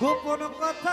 গোপন কথা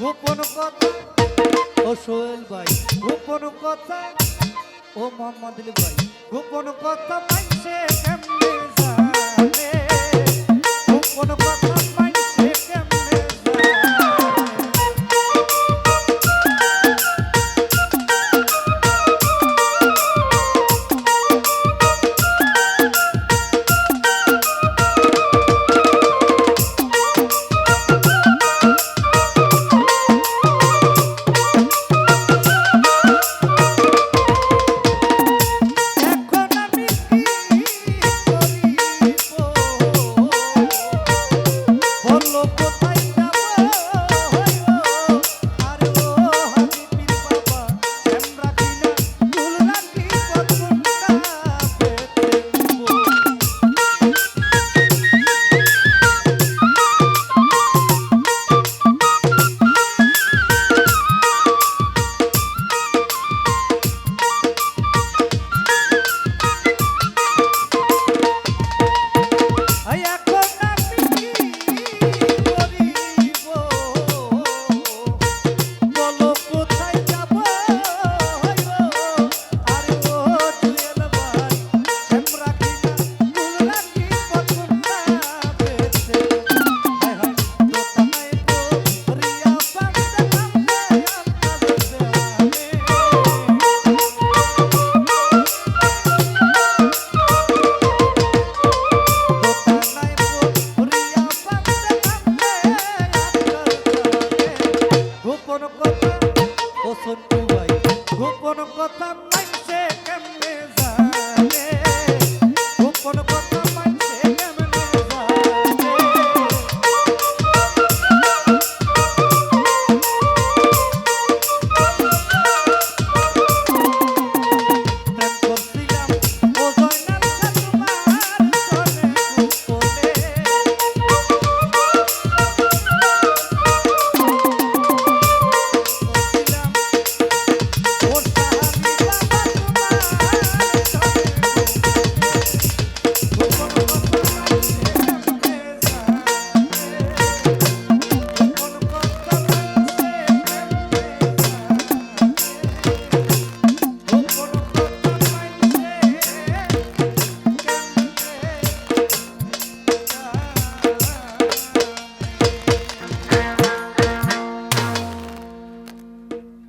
গোপন কথা ও সোহেল ভাই গোপন কথা ও মোহাম্মদ আলী ভাই গোপন কথা মাইছে